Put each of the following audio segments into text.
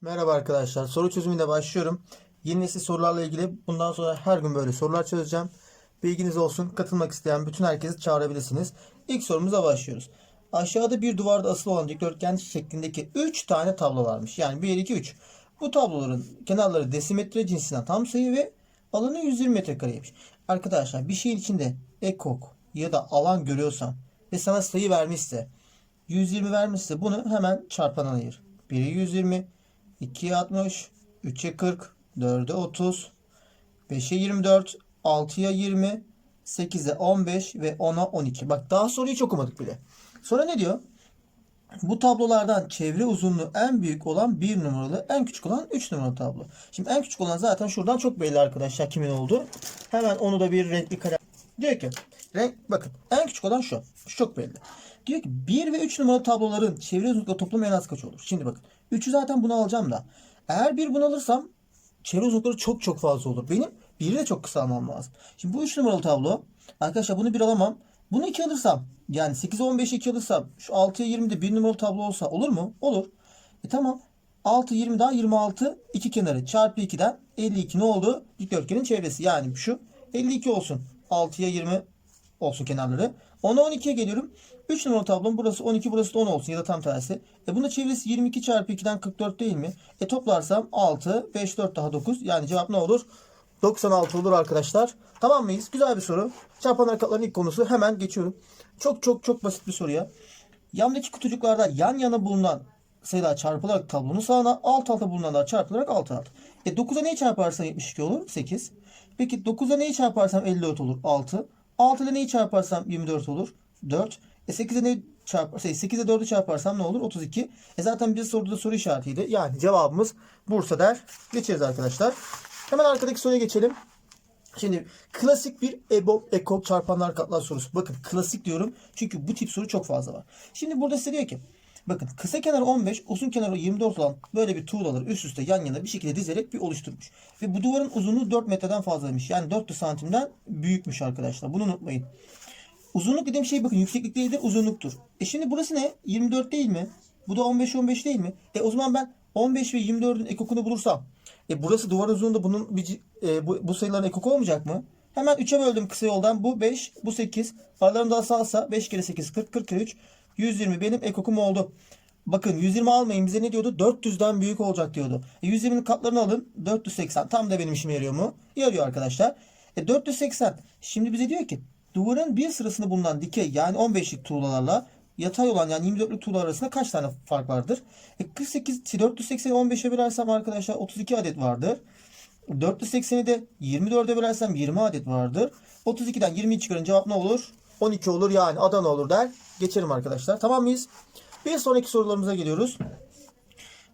Merhaba arkadaşlar. Soru çözümüne başlıyorum. Yeni nesil sorularla ilgili bundan sonra her gün böyle sorular çözeceğim. Bilginiz olsun. Katılmak isteyen bütün herkesi çağırabilirsiniz. İlk sorumuza başlıyoruz. Aşağıda bir duvarda asılı olan dikdörtgen şeklindeki 3 tane tablo varmış. Yani 1, 2, 3. Bu tabloların kenarları desimetre cinsinden tam sayı ve alanı 120 metrekareymiş. Arkadaşlar bir şeyin içinde ekok ya da alan görüyorsan ve sana sayı vermişse 120 vermişse bunu hemen çarpana ayır. 1'e 120, 2'ye 60, 3'e 40, 4'e 30, 5'e 24, 6'ya 20, 8'e 15 ve 10'a 12. Bak daha soruyu hiç okumadık bile. Sonra ne diyor? Bu tablolardan çevre uzunluğu en büyük olan 1 numaralı, en küçük olan 3 numaralı tablo. Şimdi en küçük olan zaten şuradan çok belli arkadaşlar kimin olduğu. Hemen onu da bir renkli kalem. Diyor ki renk bakın en küçük olan şu. Şu çok belli. Diyor ki 1 ve 3 numaralı tabloların çevre uzunlukla toplamı en az kaç olur? Şimdi bakın 3'ü zaten bunu alacağım da. Eğer bir bunu alırsam çevre uzunlukları çok çok fazla olur. Benim 1'i de çok kısa almam lazım. Şimdi bu 3 numaralı tablo. Arkadaşlar bunu 1 alamam. Bunu 2 alırsam yani 8'e 15'i 2 alırsam şu 6'ya 20'de 1 numaralı tablo olsa olur mu? Olur. E tamam. 6 20 daha 26 iki kenarı çarpı 2'den 52 ne oldu? Dikdörtgenin çevresi yani şu 52 olsun. 6'ya 20 olsun kenarları. 10'a 12'ye geliyorum. 3 numaralı tablom burası 12 burası da 10 olsun ya da tam tersi. E bunun çevresi 22 çarpı 2'den 44 değil mi? E toplarsam 6 5 4 daha 9 yani cevap ne olur? 96 olur arkadaşlar. Tamam mıyız? Güzel bir soru. Çarpan harekatların ilk konusu hemen geçiyorum. Çok çok çok basit bir soru ya. Yandaki kutucuklarda yan yana bulunan sayılar çarpılarak tablonun sağına alt alta bulunanlar çarpılarak alt alt. E 9'a neyi çarparsam 72 olur? 8. Peki 9'a neyi çarparsam 54 olur? 6. 6'da neyi çarparsam 24 olur? 4. E 8'e ne çarpar, şey, 8'e 4'ü çarparsam ne olur? 32. E zaten bir soruda soru işaretiydi. Yani cevabımız Bursa der. Geçeriz arkadaşlar. Hemen arkadaki soruya geçelim. Şimdi klasik bir EBOB, EKOK çarpanlar katlar sorusu. Bakın klasik diyorum çünkü bu tip soru çok fazla var. Şimdi burada size diyor ki bakın kısa kenar 15, uzun kenarı 24 olan böyle bir tuğlaları üst üste yan yana bir şekilde dizerek bir oluşturmuş. Ve bu duvarın uzunluğu 4 metreden fazlaymış. Yani 400 santimden büyükmüş arkadaşlar. Bunu unutmayın. Uzunluk dediğim şey bakın yükseklik değildir uzunluktur. E şimdi burası ne? 24 değil mi? Bu da 15 15 değil mi? E o zaman ben 15 ve 24'ün ekokunu bulursam e burası duvar uzunluğunda bunun bir, e, bu, bu sayıların ekoku olmayacak mı? Hemen 3'e böldüm kısa yoldan. Bu 5, bu 8. Aralarında asalsa 5 kere 8 40, 40 kere 3 120 benim ekokum oldu. Bakın 120 almayın bize ne diyordu? 400'den büyük olacak diyordu. E 120'nin katlarını alın. 480 tam da benim işime yarıyor mu? Yarıyor arkadaşlar. E 480 şimdi bize diyor ki duvarın bir sırasında bulunan dikey yani 15'lik tuğlalarla yatay olan yani 24'lük tuğla arasında kaç tane fark vardır? E 48 480'i 15'e bölersem arkadaşlar 32 adet vardır. 480'i de 24'e bölersem 20 adet vardır. 32'den 20'yi çıkarın cevap ne olur? 12 olur yani Adana olur der. Geçelim arkadaşlar. Tamam mıyız? Bir sonraki sorularımıza geliyoruz.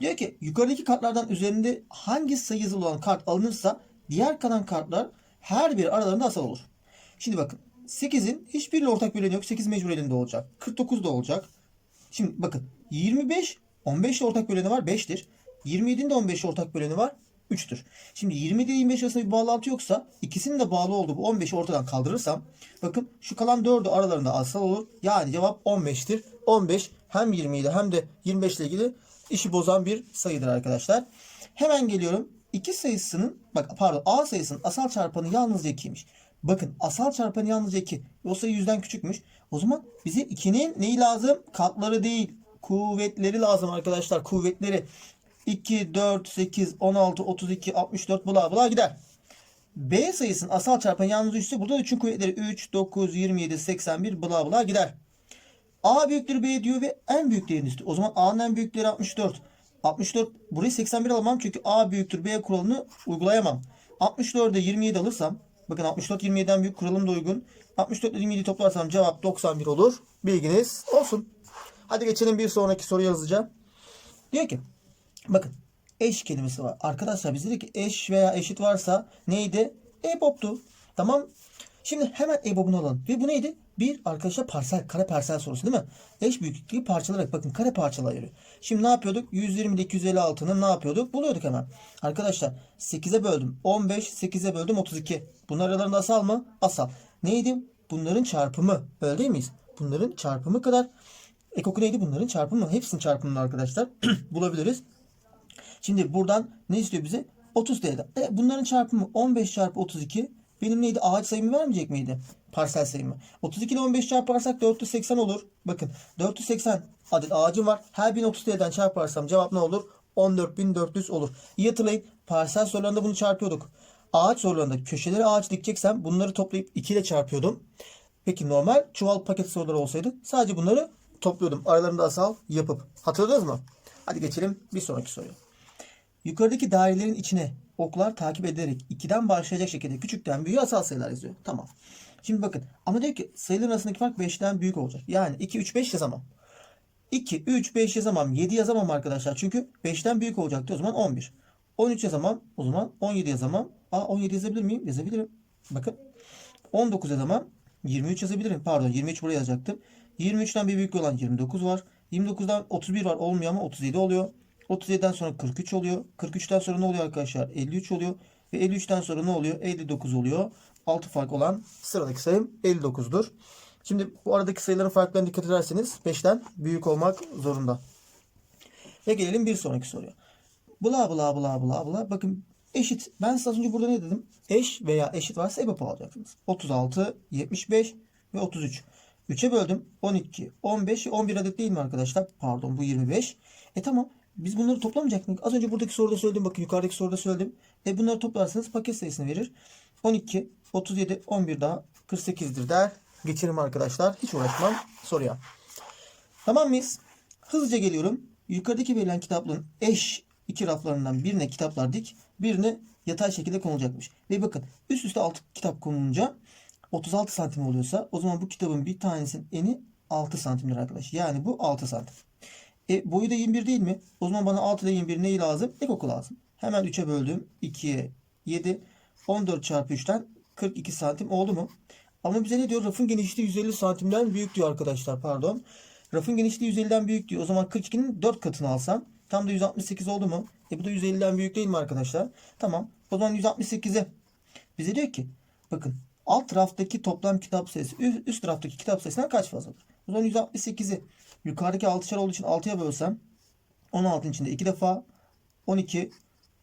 Diyor ki yukarıdaki kartlardan üzerinde hangi sayı yazılı olan kart alınırsa diğer kalan kartlar her bir aralarında asal olur. Şimdi bakın 8'in hiçbiriyle ortak böleni yok. 8 mecbur elinde olacak. 49 da olacak. Şimdi bakın 25 15 ile ortak böleni var 5'tir. 27'nin de 15 ile ortak böleni var 3'tür. Şimdi 20 ile 25 arasında bir bağlantı yoksa ikisinin de bağlı olduğu bu 15'i ortadan kaldırırsam bakın şu kalan 4'ü aralarında asal olur. Yani cevap 15'tir. 15 hem 20 ile hem de 25 ile ilgili işi bozan bir sayıdır arkadaşlar. Hemen geliyorum. 2 sayısının bak pardon A sayısının asal çarpanı yalnızca 2'ymiş. Bakın asal çarpanı yalnızca 2. O sayı 100'den küçükmüş. O zaman bize 2'nin neyi lazım? Katları değil. Kuvvetleri lazım arkadaşlar. Kuvvetleri. 2, 4, 8, 16, 32, 64 bla bla gider. B sayısının asal çarpanı yalnızca 3'se burada da 3'ün kuvvetleri 3, 9, 27, 81 bla bla gider. A büyüktür B diyor ve en büyük değerini istiyor. O zaman A'nın en büyükleri 64. 64 burayı 81 alamam çünkü A büyüktür B kuralını uygulayamam. 64'e 27 alırsam bakın 64 27'den büyük kuralım da uygun. 64 ile 27 toplarsam cevap 91 olur. Bilginiz olsun. Hadi geçelim bir sonraki soruya hızlıca. Diyor ki bakın eş kelimesi var. Arkadaşlar biz dedik ki eş veya eşit varsa neydi? EBOB'tu. Tamam. Şimdi hemen EBOB'unu alalım. Ve bu neydi? Bir arkadaşlar parsel, kare parsel sorusu değil mi? Eş büyüklüğü parçalarak bakın kare parçalar ayırıyor. Şimdi ne yapıyorduk? 120 ile 256'nın ne yapıyorduk? Buluyorduk hemen. Arkadaşlar 8'e böldüm. 15, 8'e böldüm 32. Bunlar aralarında asal mı? Asal. Neydi? Bunların çarpımı. Öyle değil miyiz? Bunların çarpımı kadar. Ekoku neydi? Bunların çarpımı. Hepsinin çarpımını arkadaşlar bulabiliriz. Şimdi buradan ne istiyor bize? 30 T'den. E, bunların çarpımı 15 çarpı 32 benim neydi? Ağaç sayımı vermeyecek miydi? Parsel sayımı. 32 ile 15 çarparsak 480 olur. Bakın 480 adet ağacım var. Her birini 30 T'den çarparsam cevap ne olur? 14.400 olur. İyi hatırlayın. Parsel sorularında bunu çarpıyorduk. Ağaç sorularında köşeleri ağaç dikeceksem bunları toplayıp 2 ile çarpıyordum. Peki normal çuval paket soruları olsaydı sadece bunları topluyordum. Aralarında asal yapıp. Hatırladınız mı? Hadi geçelim bir sonraki soruya. Yukarıdaki dairelerin içine oklar takip ederek 2'den başlayacak şekilde küçükten büyüğe asal sayılar yazıyor. Tamam. Şimdi bakın ama diyor ki sayıların arasındaki fark 5'ten büyük olacak. Yani 2, 3, 5 yazamam. 2, 3, 5 yazamam. 7 yazamam arkadaşlar. Çünkü 5'ten büyük olacaktı. O zaman 11. 13 yazamam. O zaman 17 yazamam. Aa 17 yazabilir miyim? Yazabilirim. Bakın. 19 yazamam. 23 yazabilirim. Pardon 23 buraya yazacaktım. 23'ten bir büyük olan 29 var. 29'dan 31 var olmuyor ama 37 oluyor. 37'den sonra 43 oluyor. 43'ten sonra ne oluyor arkadaşlar? 53 oluyor. Ve 53'ten sonra ne oluyor? 59 oluyor. 6 fark olan sıradaki sayım 59'dur. Şimdi bu aradaki sayıların farklarına dikkat ederseniz 5'ten büyük olmak zorunda. Ve gelelim bir sonraki soruya. Bla bla bla bla bla. Bakın eşit. Ben size az önce burada ne dedim? Eş veya eşit varsa EBOB alacaksınız. 36, 75 ve 33. 3'e böldüm. 12, 15 ve 11 adet değil mi arkadaşlar? Pardon bu 25. E tamam. Biz bunları toplamayacak mıyız? Az önce buradaki soruda söyledim. Bakın yukarıdaki soruda söyledim. E bunları toplarsanız paket sayısını verir. 12, 37, 11 daha 48'dir der. Geçelim arkadaşlar. Hiç uğraşmam soruya. Tamam mıyız? Hızlıca geliyorum. Yukarıdaki verilen kitaplığın eş iki raflarından birine kitaplar dik, birine yatay şekilde konulacakmış. Ve bakın üst üste 6 kitap konulunca 36 santim oluyorsa o zaman bu kitabın bir tanesinin eni 6 santimdir arkadaş. Yani bu 6 santim. E boyu da 21 değil mi? O zaman bana 6 ile 21 neyi lazım? Ekoku lazım. Hemen 3'e böldüm. 2'ye 7. 14 çarpı 3'ten 42 santim oldu mu? Ama bize ne diyor? Rafın genişliği 150 santimden büyük diyor arkadaşlar. Pardon. Rafın genişliği 150'den büyük diyor. O zaman 42'nin 4 katını alsam tam da 168 oldu mu? E bu da 150'den büyük değil mi arkadaşlar? Tamam. O zaman 168'e bize diyor ki bakın alt raftaki toplam kitap sayısı üst, raftaki kitap sayısından kaç fazladır? O zaman 168'i yukarıdaki 6'şer olduğu için 6'ya bölsem 16'ın içinde 2 defa 12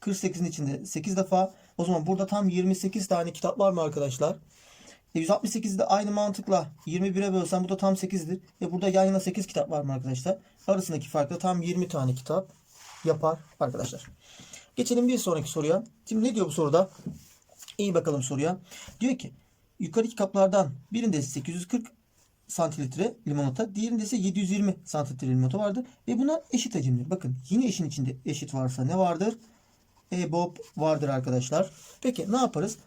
48'in içinde 8 defa o zaman burada tam 28 tane kitap var mı arkadaşlar? E 168'i de aynı mantıkla 21'e bölsem bu da tam 8'dir. E burada yan yana 8 kitap var mı arkadaşlar? Arasındaki fark da tam 20 tane kitap yapar arkadaşlar. Geçelim bir sonraki soruya. Şimdi ne diyor bu soruda? İyi bakalım soruya. Diyor ki yukarıdaki kaplardan birinde 840 santiltre limonata, diğerinde ise 720 santiltre limonata vardı. Ve bunlar eşit hacimli. Bakın yine eşin içinde eşit varsa ne vardır? EBOB vardır arkadaşlar. Peki ne yaparız?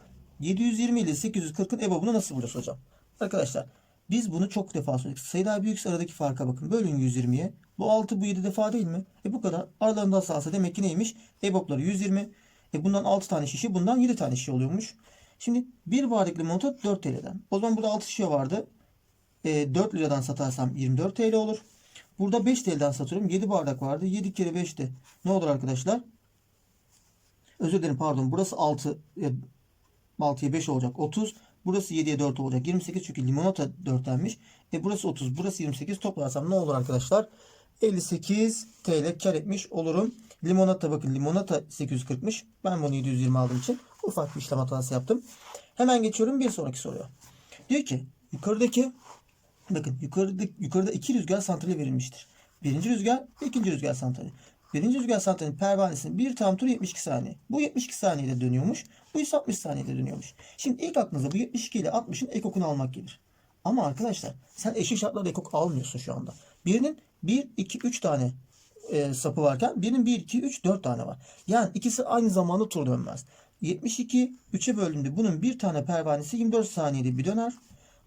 720 ile 840'ın EBOB'unu nasıl bulacağız hocam? Arkadaşlar biz bunu çok defa söyledik. Sayılar büyükse aradaki farka bakın. Bölün 120'ye. Bu 6 bu 7 defa değil mi? E bu kadar. Aralarında asalsa demek ki neymiş? EBOB'ları 120. E bundan 6 tane şişe bundan 7 tane şişe oluyormuş. Şimdi bir bardak limonata 4 TL'den. O zaman burada 6 şişe vardı. E, 4 liradan satarsam 24 TL olur. Burada 5 TL'den satıyorum. 7 bardak vardı. 7 kere 5'te ne olur arkadaşlar? Özür dilerim pardon. Burası 6. E, 6'ya 5 olacak. 30. Burası 7'ye 4 olacak. 28 çünkü limonata 4'tenmiş. E burası 30. Burası 28. Toplarsam ne olur arkadaşlar? 58 TL kar etmiş olurum. Limonata bakın limonata 840'mış. Ben bunu 720 aldığım için ufak bir işlem hatası yaptım. Hemen geçiyorum bir sonraki soruya. Diyor ki yukarıdaki bakın yukarıda, yukarıda iki rüzgar santrali verilmiştir. Birinci rüzgar ikinci rüzgar santrali. Birinci rüzgar santralinin pervanesinin bir tam turu 72 saniye. Bu 72 saniyede dönüyormuş. Bu ise 60 saniyede dönüyormuş. Şimdi ilk aklınıza bu 72 ile 60'ın ekokunu almak gelir. Ama arkadaşlar sen eşit şartlarda ekok almıyorsun şu anda. Birinin 1, 2, 3 tane e, sapı varken birinin 1, 2, 3, 4 tane var. Yani ikisi aynı zamanda tur dönmez. 72 3'e böldüğümde bunun bir tane pervanesi 24 saniyede bir döner.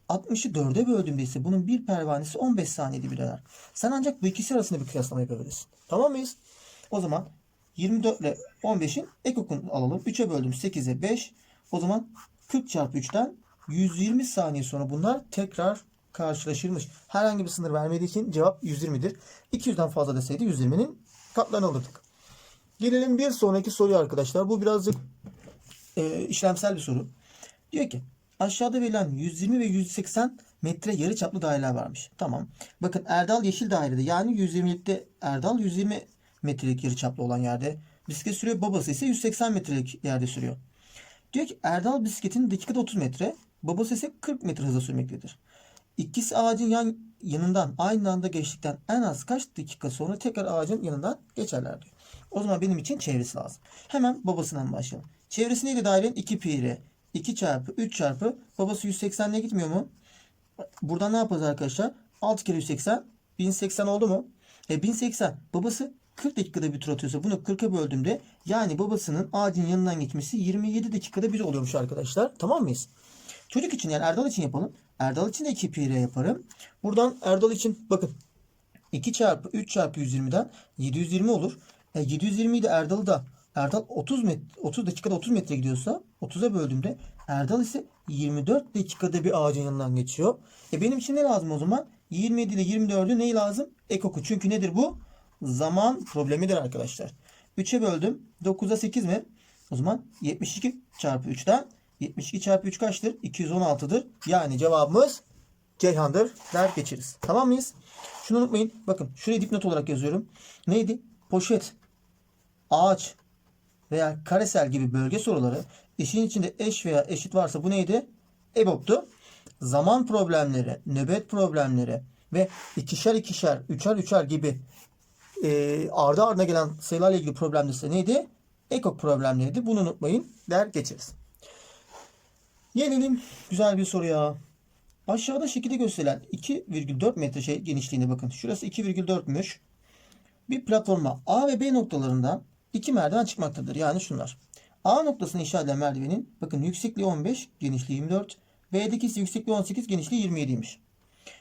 60'ı 4'e böldüğümde ise bunun bir pervanesi 15 saniyede bir döner. Sen ancak bu ikisi arasında bir kıyaslama yapabilirsin. Tamam mıyız? O zaman 24 ile 15'in ekokunu alalım. 3'e böldüm 8'e 5. O zaman 40 çarpı 3'ten 120 saniye sonra bunlar tekrar karşılaşırmış. Herhangi bir sınır vermediği için cevap 120'dir. 200'den fazla deseydi 120'nin katlarını alırdık. Gelelim bir sonraki soruya arkadaşlar. Bu birazcık e, işlemsel bir soru. Diyor ki aşağıda verilen 120 ve 180 metre yarı çaplı daireler varmış. Tamam. Bakın Erdal yeşil dairede yani 120'likte Erdal 120 metrelik yarı çaplı olan yerde. bisiklet sürüyor. Babası ise 180 metrelik yerde sürüyor. Diyor ki Erdal bisikletin dakikada 30 metre, babası ise 40 metre hızla sürmektedir. İkisi ağacın yan, yanından aynı anda geçtikten en az kaç dakika sonra tekrar ağacın yanından geçerler diyor. O zaman benim için çevresi lazım. Hemen babasından başlayalım. Çevresi neydi dairenin? 2 pi r. 2 çarpı 3 çarpı babası 180'le gitmiyor mu? Buradan ne yapacağız arkadaşlar? 6 kere 180 1080 oldu mu? E 1080 babası 40 dakikada bir tur atıyorsa bunu 40'a böldüğümde yani babasının ağacın yanından geçmesi 27 dakikada bir oluyormuş arkadaşlar. Tamam mıyız? Çocuk için yani Erdal için yapalım. Erdal için de 2 pi r yaparım. Buradan Erdal için bakın 2 çarpı 3 çarpı 120'den 720 olur. E 720'yi de Erdal'ı da Erdal 30 met 30 dakikada 30 metre gidiyorsa 30'a böldüğümde Erdal ise 24 dakikada bir ağacın yanından geçiyor. E benim için ne lazım o zaman? 27 ile 24'ü neyi lazım? Ekoku. Çünkü nedir bu? Zaman problemidir arkadaşlar. 3'e böldüm. 9'a 8 mi? O zaman 72 çarpı 3'ten 72 çarpı 3 kaçtır? 216'dır. Yani cevabımız Ceyhan'dır der geçeriz. Tamam mıyız? Şunu unutmayın. Bakın şuraya dipnot olarak yazıyorum. Neydi? Poşet, ağaç veya karesel gibi bölge soruları işin içinde eş veya eşit varsa bu neydi? EBOB'tu. Zaman problemleri, nöbet problemleri ve ikişer ikişer, üçer üçer gibi e, ardı ardına gelen sayılarla ilgili problemler neydi? EKOK problemleriydi. Bunu unutmayın der geçeriz. Gelelim güzel bir soruya. Aşağıda şekilde gösterilen 2,4 metre şey genişliğinde bakın. Şurası 2,4'müş. Bir platforma A ve B noktalarından iki merdiven çıkmaktadır. Yani şunlar. A noktasını işaret eden merdivenin bakın yüksekliği 15, genişliği 24. B'deki ise yüksekliği 18, genişliği 27'ymiş.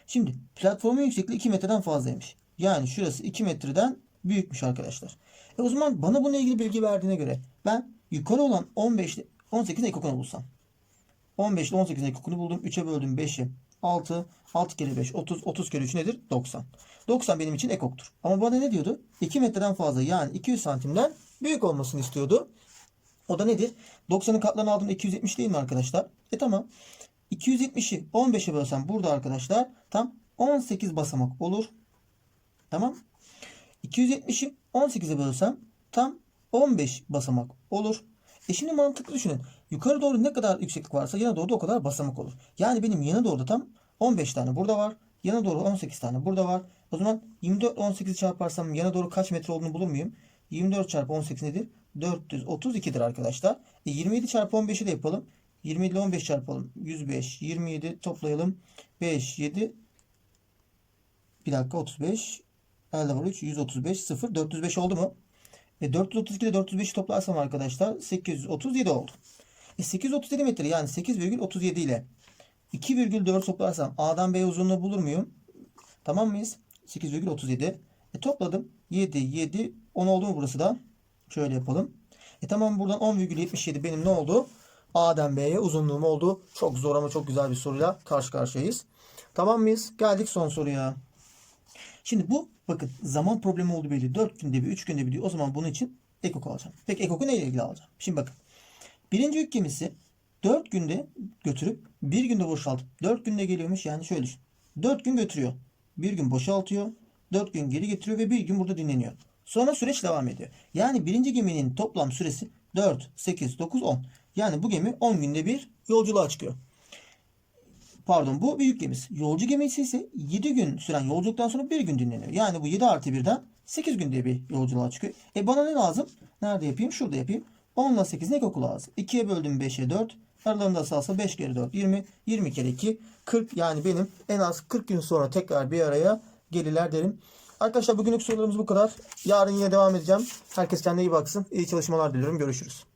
Şimdi platformun yüksekliği 2 metreden fazlaymış. Yani şurası 2 metreden büyükmüş arkadaşlar. E o zaman bana bununla ilgili bilgi verdiğine göre ben yukarı olan 15 ile 18'in ekokunu bulsam. 15 ile 18'in ekokunu buldum. 3'e böldüm 5'i. 6. 6 kere 5. 30. 30 kere 3 nedir? 90. 90 benim için ekoktur. Ama bana ne diyordu? 2 metreden fazla yani 200 santimden büyük olmasını istiyordu. O da nedir? 90'ın katlarını aldığımda 270 değil mi arkadaşlar? E tamam. 270'i 15'e bölsem burada arkadaşlar tam 18 basamak olur. Tamam. 270'i 18'e bölsem tam 15 basamak olur. E şimdi mantıklı düşünün. Yukarı doğru ne kadar yükseklik varsa yana doğru da o kadar basamak olur. Yani benim yana doğru da tam 15 tane burada var. Yana doğru 18 tane burada var. O zaman 24 18'i çarparsam yana doğru kaç metre olduğunu bulur muyum? 24 çarpı 18 nedir? 432'dir arkadaşlar. E 27 çarpı 15'i de yapalım. 27 ile 15 çarpalım. 105, 27 toplayalım. 5, 7, bir dakika 35, elde var 3, 135, 0, 405 oldu mu? E 432 ile 405'i toplarsam arkadaşlar 837 oldu. E 837 metre yani 8,37 ile 2,4 toplarsam A'dan B uzunluğu bulur muyum? Tamam mıyız? 8,37. E topladım. 7, 7, 10 oldu mu burası da? Şöyle yapalım. E tamam buradan 10,77 benim ne oldu? A'dan B'ye uzunluğum oldu. Çok zor ama çok güzel bir soruyla karşı karşıyayız. Tamam mıyız? Geldik son soruya. Şimdi bu bakın zaman problemi oldu belli. 4 günde bir, 3 günde bir diyor. O zaman bunun için ekok alacağım. Peki ekoku neyle ilgili alacağım? Şimdi bakın. Birinci yük gemisi 4 günde götürüp 1 günde boşaltıp 4 günde geliyormuş. Yani şöyle düşün. 4 gün götürüyor. 1 gün boşaltıyor. 4 gün geri getiriyor ve 1 gün burada dinleniyor. Sonra süreç devam ediyor. Yani birinci geminin toplam süresi 4, 8, 9, 10. Yani bu gemi 10 günde bir yolculuğa çıkıyor. Pardon bu büyük gemisi. Yolcu gemisi ise 7 gün süren yolculuktan sonra 1 gün dinleniyor. Yani bu 7 artı 1'den 8 günde bir yolculuğa çıkıyor. E bana ne lazım? Nerede yapayım? Şurada yapayım. 10 ile 8 ne koku lazım? 2'ye böldüm 5'e 4. Aralarında salsa 5 kere 4 20. 20 kere 2 40. Yani benim en az 40 gün sonra tekrar bir araya gelirler derim. Arkadaşlar bugünlük sorularımız bu kadar. Yarın yine devam edeceğim. Herkes kendine iyi baksın. İyi çalışmalar diliyorum. Görüşürüz.